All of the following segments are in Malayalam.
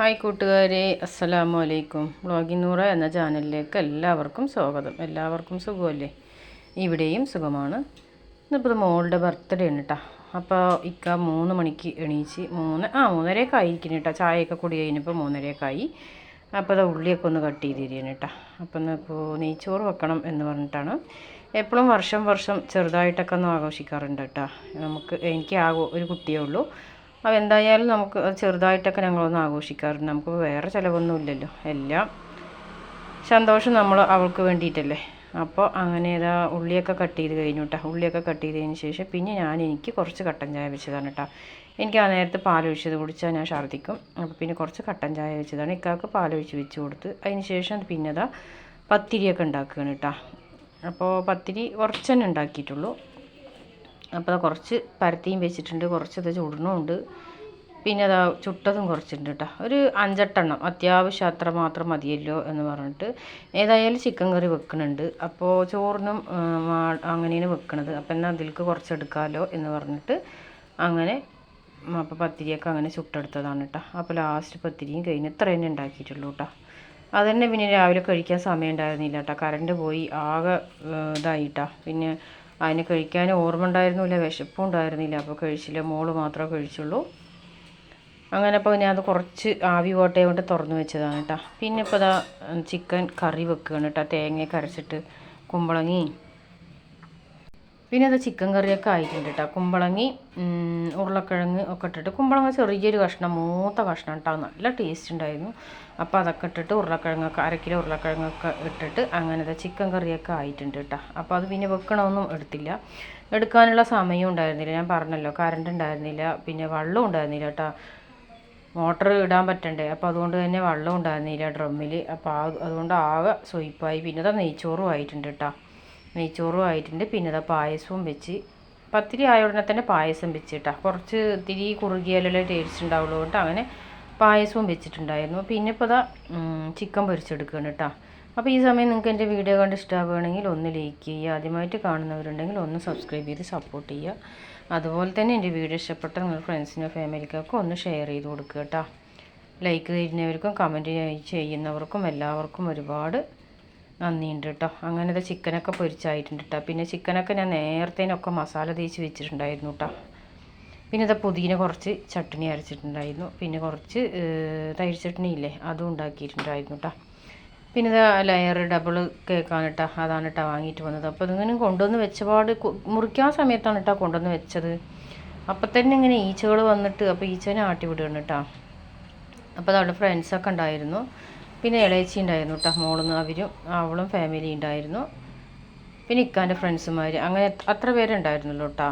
ഹായ് കൂട്ടുകാരെ അസ്സലാമു അലൈക്കും. വ്ളോഗിനൂറ എന്ന ചാനലിലേക്ക് എല്ലാവർക്കും സ്വാഗതം. എല്ലാവർക്കും സുഖമല്ലേ? ഇവിടെയും സുഖമാണ്. ഇന്നിപ്പോൾ മോളുടെ ബർത്ത്ഡേ ആണ് കേട്ടോ അപ്പോൾ ഇക്ക മൂന്ന് മണിക്ക് എണീച്ച് മൂന്ന് ആ മൂന്നരയൊക്കെ ആയിരിക്കും കേട്ടോ ചായയൊക്കെ കൂടി കഴിഞ്ഞപ്പോൾ മൂന്നരയൊക്കെ ആയി. അപ്പോൾ അത് ഉള്ളിയൊക്കെ ഒന്ന് കട്ട് ചെയ്ത് തരികയാണ് കേട്ടോ അപ്പോൾ ഇപ്പോൾ നെയ്ച്ചോറ് വെക്കണം എന്ന് പറഞ്ഞിട്ടാണ്. എപ്പോഴും വർഷം വർഷം ചെറുതായിട്ടൊക്കെ ഒന്ന് ആഘോഷിക്കാറുണ്ട് കേട്ടോ നമുക്ക് എനിക്ക് ആകോ ഒരു കുട്ടിയേ ഉള്ളൂ. അപ്പോൾ എന്തായാലും നമുക്ക് ചെറുതായിട്ടൊക്കെ ഞങ്ങളൊന്ന് ആഘോഷിക്കാറുണ്ട്. നമുക്ക് വേറെ ചിലവൊന്നും ഇല്ലല്ലോ എല്ലാം സന്തോഷം നമ്മൾ അവൾക്ക് വേണ്ടിയിട്ടല്ലേ. അപ്പോൾ അങ്ങനെ ഇതാ ഉള്ളിയൊക്കെ കട്ട് ചെയ്ത് കഴിഞ്ഞു കേട്ടോ ഉള്ളിയൊക്കെ കട്ട് ചെയ്തതിന് ശേഷം പിന്നെ ഞാൻ എനിക്ക് കുറച്ച് കട്ടൻ ചായ വെച്ചതാണ് കേട്ടോ എനിക്ക് ആ നേരത്തെ പാലൊഴിച്ചത് കുടിച്ചാൽ ഞാൻ ഛർദ്ദിക്കും. അപ്പോൾ പിന്നെ കുറച്ച് കട്ടൻ ചായ വെച്ചതാണ്. ഇക്കാക്ക് പാലൊഴിച്ച് വെച്ച് കൊടുത്ത് അതിന് ശേഷം പിന്നെ ഇതാ പത്തിരിയൊക്കെ ഉണ്ടാക്കുകയാണ് കേട്ടോ അപ്പോൾ പത്തിരി കുറച്ച് തന്നെ ഉണ്ടാക്കിയിട്ടുള്ളൂ. അപ്പോൾ കുറച്ച് പരത്തിയും വെച്ചിട്ടുണ്ട് കുറച്ച് കുറച്ചത് ചുടണമുണ്ട് പിന്നെ അതാ ചുട്ടതും കുറച്ചുണ്ട് കേട്ടോ. ഒരു അഞ്ചെട്ടെണ്ണം അത്യാവശ്യം അത്ര മാത്രം മതിയല്ലോ എന്ന് പറഞ്ഞിട്ട്. ഏതായാലും ചിക്കൻ കറി വെക്കുന്നുണ്ട് അപ്പോൾ ചോറിനും അങ്ങനെയാണ് വെക്കണത്. അപ്പം എന്നാൽ അതിലേക്ക് കുറച്ചെടുക്കാമല്ലോ എന്ന് പറഞ്ഞിട്ട് അങ്ങനെ അപ്പോൾ പത്തിരിയൊക്കെ അങ്ങനെ ചുട്ടെടുത്തതാണ് കേട്ടോ. അപ്പോൾ ലാസ്റ്റ് പത്തിരിയും കഴിഞ്ഞ് ഇത്ര തന്നെ ഉണ്ടാക്കിയിട്ടുള്ളൂ കേട്ടോ. അത് തന്നെ പിന്നെ രാവിലെ കഴിക്കാൻ സമയം ഉണ്ടായിരുന്നില്ല കേട്ടോ. കറണ്ട് പോയി ആകെ ഇതായിട്ടാ പിന്നെ അതിന് കഴിക്കാൻ ഓർമ്മ ഉണ്ടായിരുന്നില്ല വിശപ്പും ഉണ്ടായിരുന്നില്ല. അപ്പോൾ കഴിച്ചില്ല മോൾ മാത്രമേ കഴിച്ചുള്ളൂ. അങ്ങനെ അപ്പോൾ ഞാൻ അത് കുറച്ച് ആവി കോട്ടയെ കൊണ്ട് തുറന്നു വെച്ചതാണ് കേട്ടോ. പിന്നെ ഇപ്പോൾ അതാ ചിക്കൻ കറി വെക്കുകയാണ് കേട്ടോ. തേങ്ങയൊക്കെ അരച്ചിട്ട് കുമ്പളങ്ങി പിന്നെ അത് ചിക്കൻ കറിയൊക്കെ ആയിട്ടുണ്ട് കേട്ടോ. കുമ്പളങ്ങി ഉരുളക്കിഴങ്ങ് ഒക്കെ ഇട്ടിട്ട് കുമ്പളങ്ങ ചെറിയൊരു കഷ്ണം മൂത്ത കഷ്ണം കേട്ടോ. നല്ല ടേസ്റ്റ് ഉണ്ടായിരുന്നു. അപ്പോൾ അതൊക്കെ ഇട്ടിട്ട് ഉരുളക്കിഴങ്ങൊക്കെ അര കിലോ ഉരുളക്കിഴങ്ങൊക്കെ ഇട്ടിട്ട് അങ്ങനത്തെ ചിക്കൻ കറിയൊക്കെ ആയിട്ടുണ്ട് കേട്ടോ. അപ്പോൾ അത് പിന്നെ വെക്കണമൊന്നും എടുത്തില്ല. എടുക്കാനുള്ള സമയം ഉണ്ടായിരുന്നില്ല. ഞാൻ പറഞ്ഞല്ലോ കറണ്ട് ഉണ്ടായിരുന്നില്ല പിന്നെ വെള്ളം ഉണ്ടായിരുന്നില്ല കേട്ടോ. മോട്ടർ ഇടാൻ പറ്റണ്ടേ? അപ്പോൾ അതുകൊണ്ട് തന്നെ വെള്ളം ഉണ്ടായിരുന്നില്ല ഡ്രമ്മിൽ അപ്പോൾ അതുകൊണ്ട് ആകെ സ്വയിപ്പായി. പിന്നെ അത് നെയ്ച്ചോറും ആയിട്ടുണ്ട് കേട്ടോ. നെയ്ച്ചോറും ആയിട്ടുണ്ട്. പിന്നെ ഇതാ പായസവും വെച്ച്. പത്തിരി ആയ ഉടനെ തന്നെ പായസം വെച്ചിട്ടാ. കുറച്ച് തിരി കുറുകിയാലല്ലേ ടേസ്റ്റ് ഉണ്ടാവുള്ളൂ കേട്ടോ അങ്ങനെ പായസവും വെച്ചിട്ടുണ്ടായിരുന്നു. പിന്നെ ഇപ്പോൾ ഇതാ ചിക്കൻ പൊരിച്ചെടുക്കുകയാണ് കേട്ടോ. അപ്പോൾ ഈ സമയം നിങ്ങൾക്ക് എന്റെ വീഡിയോ കണ്ട് ഇഷ്ടമാവുകയാണെങ്കിൽ ഒന്ന് ലൈക്ക് ചെയ്യുക. ആദ്യമായിട്ട് കാണുന്നവരുണ്ടെങ്കിൽ ഒന്ന് സബ്സ്ക്രൈബ് ചെയ്ത് സപ്പോർട്ട് ചെയ്യുക. അതുപോലെ തന്നെ എന്റെ വീഡിയോ ഇഷ്ടപ്പെട്ട നിങ്ങൾ ഫ്രണ്ട്സിനോ ഫാമിലിക്കൊക്കെ ഒന്ന് ഷെയർ ചെയ്ത് കൊടുക്കുക കേട്ടോ. ലൈക്ക് ചെയ്യുന്നവർക്കും കമന്റ് ചെയ്യുന്നവർക്കും എല്ലാവർക്കും ഒരുപാട് നന്ദിയുണ്ട് കേട്ടോ അങ്ങനത്തെ ചിക്കനൊക്കെ പൊരിച്ചായിട്ടുണ്ട് കേട്ടോ പിന്നെ ചിക്കനൊക്കെ ഞാൻ നേരത്തേനൊക്കെ മസാല തേച്ച് വെച്ചിട്ടുണ്ടായിരുന്നു കേട്ടോ പിന്നെ ഇതാ പുതിന കുറച്ച് ചട്നി അരച്ചിട്ടുണ്ടായിരുന്നു. പിന്നെ കുറച്ച് തൈര് ചട്നി ഇല്ലേ അതും ഉണ്ടാക്കിയിട്ടുണ്ടായിരുന്നു കേട്ടോ പിന്നെ ഇതാ ലെയർ ഡബിൾ കേക്കാണ് കേട്ടോ അതാണ് കേട്ടോ വാങ്ങിയിട്ട് വന്നത്. അപ്പോൾ ഇതിങ്ങനെ കൊണ്ടുവന്ന് വെച്ചപാട് മുറിക്കാൻ സമയത്താണ് കേട്ടോ കൊണ്ടുവന്ന് വെച്ചത്. അപ്പം തന്നെ ഇങ്ങനെ ഈച്ചകൾ വന്നിട്ട് അപ്പോൾ ഈച്ചനെ ആട്ടി വിടുകയാണ് കേട്ടോ അപ്പോൾ അതവിടെ ഫ്രണ്ട്സൊക്കെ ഉണ്ടായിരുന്നു. പിന്നെ ഇളയച്ചി ഉണ്ടായിരുന്നു കേട്ടോ മോളെന്ന് അവരും അവളും ഫാമിലി ഉണ്ടായിരുന്നു. പിന്നെ ഇക്കാന്റെ ഫ്രണ്ട്സുമാർ അങ്ങനെ അത്ര പേരുണ്ടായിരുന്നല്ലോ കേട്ടോ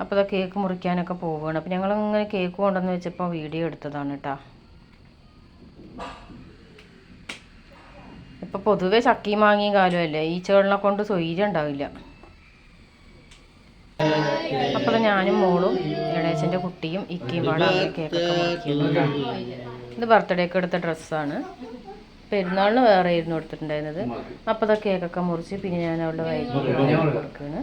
അപ്പോൾ അത് കേക്ക് മുറിക്കാനൊക്കെ പോവുകയാണ് അപ്പോൾ ഞങ്ങളിങ്ങനെ കേക്ക് കൊണ്ടെന്ന് വെച്ചപ്പോൾ വീഡിയോ എടുത്തതാണ് കേട്ടോ ഇപ്പോൾ പൊതുവെ ചക്കിയും മാങ്ങിയും കാലമല്ലേ ചേളിനെ കൊണ്ട് സ്വൈര്യം ഉണ്ടാവില്ല. അപ്പോൾ ഞാനും മോളും ഇളയച്ചന്റെ കുട്ടിയും ഇക്കയും പാടെ കേക്കൊക്കെ മുറിക്കുന്നുണ്ട് ഇത് ബർത്ത്ഡേക്ക് എടുത്ത ഡ്രസ്സാണ്. പെരുന്നാളിന് വേറെ ആയിരുന്നു എടുത്തിട്ടുണ്ടായിരുന്നത്. അപ്പോൾ അതൊക്കെ കേക്കൊക്കെ മുറിച്ച് പിന്നെ ഞാൻ അവളുടെ വൈകുന്നേരം കൊടുക്കുകയാണ്.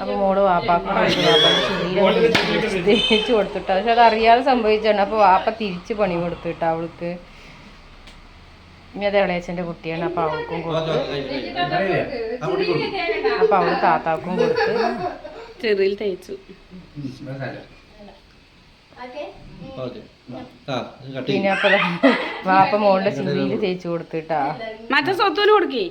അപ്പൊ മോൾ വാപ്പാക്ക് കൊടുത്തിട്ട. പക്ഷെ അത് അറിയാതെ സംഭവിച്ചാണ് അപ്പൊ വാപ്പ തിരിച്ച് പണി കൊടുത്തിട്ടാ അവൾക്ക്. ഇനി അത് ഇളയച്ചന്റെ കുട്ടിയാണ് അപ്പൊ അവൾക്കും കൊടുത്ത്. അപ്പൊ അവൾ താത്താക്കും കൊടുത്ത്. ചെറിയിൽ തേച്ചു. പിന്നെ അപ്പൊ വാപ്പ മോളുടെ ചിന്തയിൽ തേച്ചു കൊടുത്തിട്ടാ മറ്റേ സ്വത്തുവിന് കൊടുക്കേ.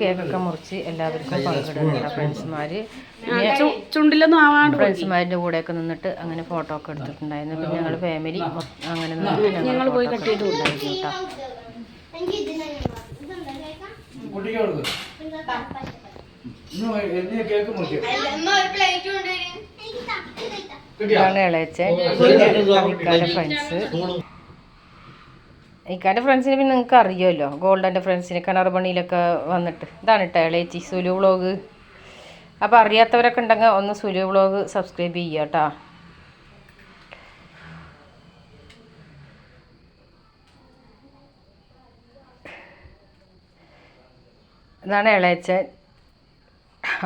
കേക്കൊക്കെ മുറിച്ച് എല്ലാവർക്കും പങ്കിടുന്നുണ്ട് ഫ്രണ്ട്സുമാര്. പിന്നെ ചുണ്ടിലൊന്നും ആവാണ്ട് ഫ്രണ്ട്സുമാരുടെ കൂടെയൊക്കെ നിന്നിട്ട് അങ്ങനെ ഫോട്ടോ ഒക്കെ എടുത്തിട്ടുണ്ടായിരുന്നു. പിന്നെ ഞങ്ങൾ ഫാമിലി അങ്ങനെ ഞങ്ങൾ പോയി കട്ട് ചെയ്തിട്ടുണ്ടായിരുന്നു കേട്ടോ. ഇതാണ് ഇളയച്ചൻ ഇക്കാന്റെ ഫ്രണ്ട്സ് ഇക്കാന്റെ ഫ്രണ്ട്സിനെ പിന്നെ നിങ്ങൾക്ക് അറിയുമല്ലോ. ഗോൾഡന്റെ ഫ്രണ്ട്സിനെ കിണർ പണിയിലൊക്കെ വന്നിട്ട്. ഇതാണ് കേട്ടോ ഇളയച്ചി സുലു വ്ളോഗ് അപ്പോൾ അറിയാത്തവരൊക്കെ ഉണ്ടെങ്കിൽ ഒന്ന് സുലു വ്ളോഗ് സബ്സ്ക്രൈബ് ചെയ്യുക കേട്ടോ ഇതാണ് ഇളയച്ചൻ.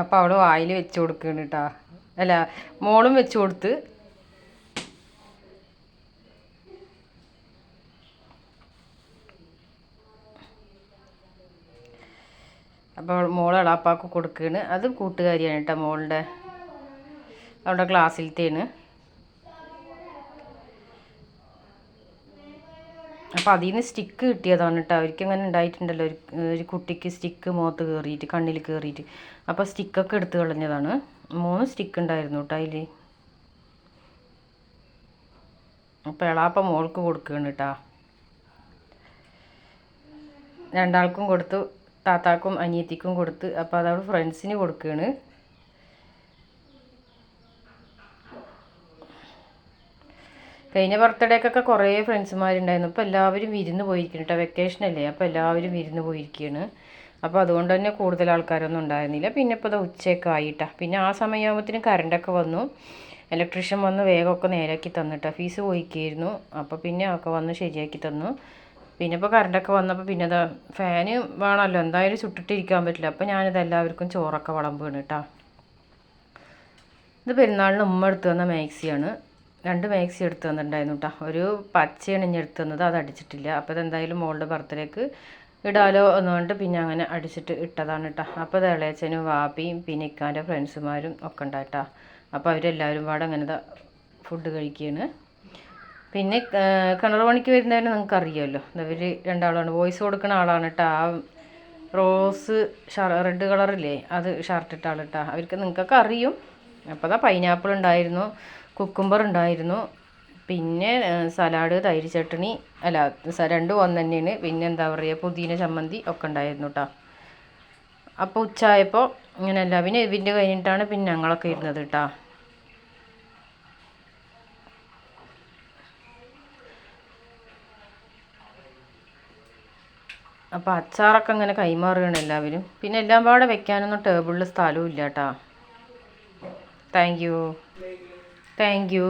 അപ്പോൾ അവൾ വായിൽ വെച്ച് കൊടുക്കുകയാണ് കേട്ടോ അല്ല മോളും വെച്ച് കൊടുത്ത് അപ്പോൾ മോൾ എളാപ്പാക്ക് കൊടുക്കുകയാണ് അത് കൂട്ടുകാരിയാണ് കേട്ടോ മോളുടെ. അവിടെ ക്ലാസ്സിലത്തേന് അപ്പോൾ അതിൽ നിന്ന് സ്റ്റിക്ക് കിട്ടിയതാണ് കേട്ടോ. അവർക്ക് അങ്ങനെ ഉണ്ടായിട്ടുണ്ടല്ലോ. ഒരു ഒരു കുട്ടിക്ക് സ്റ്റിക്ക് മുഖത്ത് കയറിയിട്ട് കണ്ണിൽ കയറിയിട്ട്. അപ്പോൾ സ്റ്റിക്കൊക്കെ എടുത്ത് കളഞ്ഞതാണ്. മൂന്ന് സ്റ്റിക്ക് ഉണ്ടായിരുന്നു കേട്ടോ അതിൽ അപ്പോൾ എളാപ്പ മോൾക്ക് കൊടുക്കുകയാണ് കേട്ടോ. രണ്ടാൾക്കും കൊടുത്തു. താത്താക്കും അനിയത്തിക്കും കൊടുത്ത് അപ്പോൾ അതവിടെ ഫ്രണ്ട്സിന് കൊടുക്കുകയാണ് കഴിഞ്ഞ ബർത്ത്ഡേക്കൊക്കെ കുറേ ഫ്രണ്ട്സുമാരുണ്ടായിരുന്നു അപ്പോൾ എല്ലാവരും വിരുന്ന് പോയിരിക്കുന്നു കേട്ടോ വെക്കേഷൻ അല്ലേ? അപ്പോൾ എല്ലാവരും വിരുന്ന് പോയിരിക്കുകയാണ്. അപ്പോൾ അതുകൊണ്ട് തന്നെ കൂടുതൽ ആൾക്കാരൊന്നും ഉണ്ടായിരുന്നില്ല. പിന്നെ ഇപ്പോൾ ഇത് ഉച്ചയൊക്കെ ആയിട്ടാ. പിന്നെ ആ സമയമാകുമ്പോഴത്തേനും കറണ്ടൊക്കെ വന്നു. ഇലക്ട്രീഷ്യൻ വന്ന് വേഗമൊക്കെ നേരാക്കി തന്നിട്ടാ. ഫീസ് പോയിക്കായിരുന്നു അപ്പോൾ പിന്നെ ഒക്കെ വന്ന് ശരിയാക്കി തന്നു. പിന്നെ ഇപ്പോൾ കറണ്ടൊക്കെ വന്നപ്പോൾ പിന്നെ അത് ഫാന് വേണമല്ലോ എന്തായാലും ചുട്ടിട്ടിരിക്കാൻ പറ്റില്ല. അപ്പോൾ ഞാനിത് എല്ലാവർക്കും ചോറൊക്കെ വിളമ്പുകയാണ് കേട്ടോ. ഇത് പെരുന്നാളിന് ഉമ്മ എടുത്തു തന്ന മാക്സിയാണ്. രണ്ട് മാക്സി എടുത്തു തന്നിട്ടുണ്ടായിരുന്നു കേട്ടോ. ഒരു പച്ചയാണ് ഇനി എടുത്തു തന്നത് അത് അടിച്ചിട്ടില്ല. അപ്പോൾ ഇതെന്തായാലും മോളുടെ ബർത്ത്ഡേക്ക് ഇടാലോ എന്നുകൊണ്ട് പിന്നെ അങ്ങനെ അടിച്ചിട്ട് ഇട്ടതാണ് കേട്ടോ. അപ്പോൾ അത് ഇളയച്ചനും വാപ്പിയും പിന്നെ ഇക്കാന്റെ ഫ്രണ്ട്സുമാരും ഒക്കെ ഉണ്ടായിട്ടാ. അപ്പോൾ അവരെല്ലാവരും പാടെ അങ്ങനെ ദാ ഫുഡ് കഴിക്കുകയാണ് പിന്നെ കിണർ പണിക്ക് വരുന്നവരെ നിങ്ങൾക്ക് അറിയാമല്ലോ ഇവർ രണ്ടാളാണ് വോയിസ് കൊടുക്കുന്ന ആളാണ് കേട്ടോ ആ റോസ് റെഡ് കളറില്ലേ? അത് ഷർട്ട് ഇട്ട ആൾ കേട്ടോ അവർക്ക് നിങ്ങൾക്കൊക്കെ അറിയും. അപ്പോൾ അതാ പൈനാപ്പിൾ ഉണ്ടായിരുന്നു. കുക്കുംബർ ഉണ്ടായിരുന്നു. പിന്നെ സലാഡ് തൈര് ചട്ടണി അല്ല രണ്ടും ഒന്ന് തന്നെയാണ്. പിന്നെ എന്താ പറയുക പുതിന ചമ്മന്തി ഒക്കെ ഉണ്ടായിരുന്നു കേട്ടോ അപ്പോൾ ഉച്ചയായപ്പോൾ ഇങ്ങനെയല്ല പിന്നെ ഇതിന്റെ കഴിഞ്ഞിട്ടാണ് പിന്നെ ഞങ്ങളൊക്കെ ഇരുന്നത് കേട്ടോ അപ്പോൾ അച്ചാറൊക്കെ അങ്ങനെ കൈമാറുകയാണ് എല്ലാവരും. പിന്നെ എല്ലാം പാടെ വെക്കാനൊന്നും ടേബിളിൽ സ്ഥലവും ഇല്ല കേട്ടോ താങ്ക് യു താങ്ക് യു